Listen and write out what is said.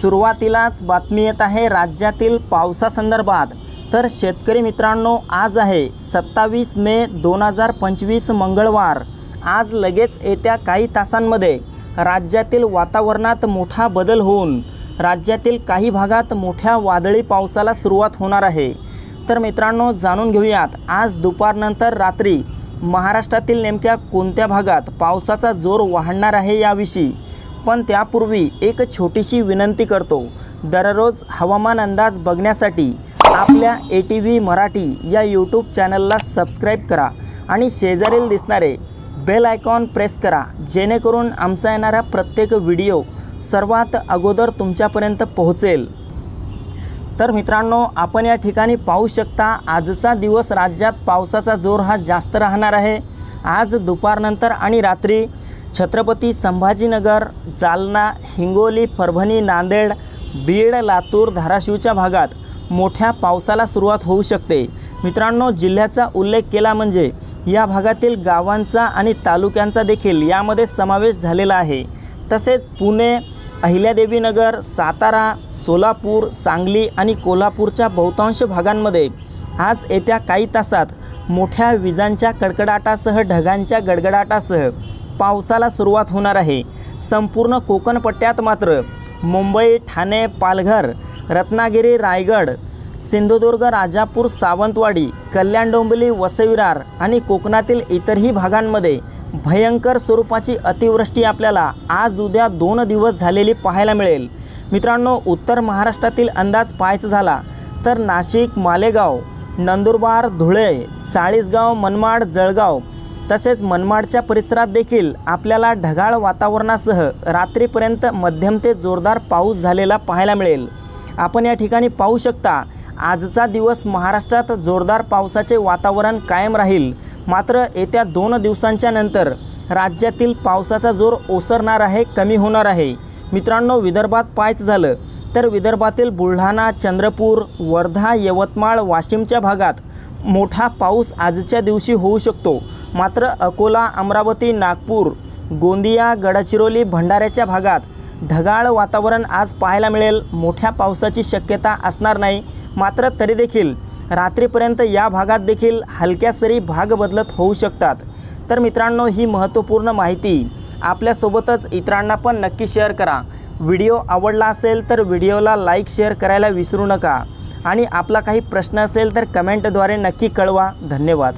सुरुवातीलाच बातमी येत आहे राज्यातील पावसासंदर्भात. तर शेतकरी मित्रांनो आज आहे सत्तावीस मे दोन हजार पंचवीस मंगळवार. आज लगेच येत्या काही तासांमध्ये राज्यातील वातावरणात मोठा बदल होऊन राज्यातील काही भागात मोठ्या वादळी पावसाला सुरुवात होणार आहे. तर मित्रांनो जाणून घेऊयात आज दुपारनंतर रात्री महाराष्ट्रातील नेमक्या कोणत्या भागात पावसाचा जोर वाढणार आहे याविषयी. पण त्यापूर्वी एक छोटीशी विनंती करतो. दररोज हवामान अंदाज बघण्यासाठी आपल्या ए टी व्ही मराठी या यूट्यूब चॅनलला सबस्क्राईब करा आणि शेजारील दिसणारे बेल आयकॉन प्रेस करा जेणेकरून आमचा येणारा प्रत्येक व्हिडिओ सर्वात अगोदर तुमच्यापर्यंत पोहोचेल. तर मित्रांनो आपण या ठिकाणी पाहू शकता आजचा दिवस राज्यात पावसाचा जोर हा जास्त राहणार आहे. आज दुपारनंतर आणि रात्री छत्रपती संभाजीनगर जालना हिंगोली परभणी नांदेड बीड लातूर धाराशिवच्या भागात मोठ्या पावसाला सुरुवात होऊ शकते. मित्रांनो जिल्ह्याचा उल्लेख केला म्हणजे या भागातील गावांचा आणि तालुक्यांचा देखील यामध्ये समावेश झालेला आहे. तसेच पुणे अहिल्यादेवीनगर सातारा सोलापूर सांगली आणि कोल्हापूरच्या बहुतांश भागांमध्ये आज येत्या काही तासात मोठ्या विजांच्या कडकडाटासह ढगांच्या गडगडाटासह पावसाला सुरुवात होणार आहे. संपूर्ण कोकणपट्ट्यात मात्र मुंबई ठाणे पालघर रत्नागिरी रायगड सिंधुदुर्ग राजापूर सावंतवाडी कल्याण डोंबिवली वसविरार आणि कोकणातील इतरही भागांमध्ये भयंकर स्वरूपाची अतिवृष्टी आपल्याला आज उद्या दोन दिवस झालेली पाहायला मिळेल. मित्रांनो उत्तर महाराष्ट्रातील अंदाज पाहायचा झाला तर नाशिक मालेगाव नंदुरबार धुळे चाळीसगाव मनमाड जळगाव तसेच मनमाडच्या परिसरात देखील आपल्याला ढगाळ वातावरणासह रात्रीपर्यंत मध्यम ते जोरदार पाऊस झालेला पाहायला मिळेल. आपण या ठिकाणी पाहू शकता आजचा दिवस महाराष्ट्रात जोरदार पावसाचे वातावरण कायम राहील. मात्र येत्या दोन दिवसांच्या नंतर राज्यातील पावसाचा जोर ओसरणार आहे कमी होणार आहे. मित्रांनो विदर्भात पाहायचं झालं. तर विदर्भातील बुलढाणा चंद्रपूर वर्धा यवतमाळ वाशिमच्या भागात मोठा पाऊस आजच्या दिवशी होऊ शकतो. मात्र अकोला अमरावती नागपूर गोंदिया गडचिरोली भंडाऱ्याच्या भागात ढगाळ वातावरण आज पाहायला मिळेल. मोठ्या पावसाची शक्यता असणार नाही. मात्र तरी देखील रात्रीपर्यंत या भागात देखील हलक्या सरी भाग बदलत होऊ शकतात. तर मित्रांनो ही महत्त्वपूर्ण माहिती आपल्यासोबतच इतरांना पण नक्की शेअर करा. व्हिडिओ आवडला असेल तर व्हिडिओला लाईक शेअर करायला विसरू नका. आणि आपला काही प्रश्न असेल तर कमेंटद्वारे नक्की कळवा. धन्यवाद.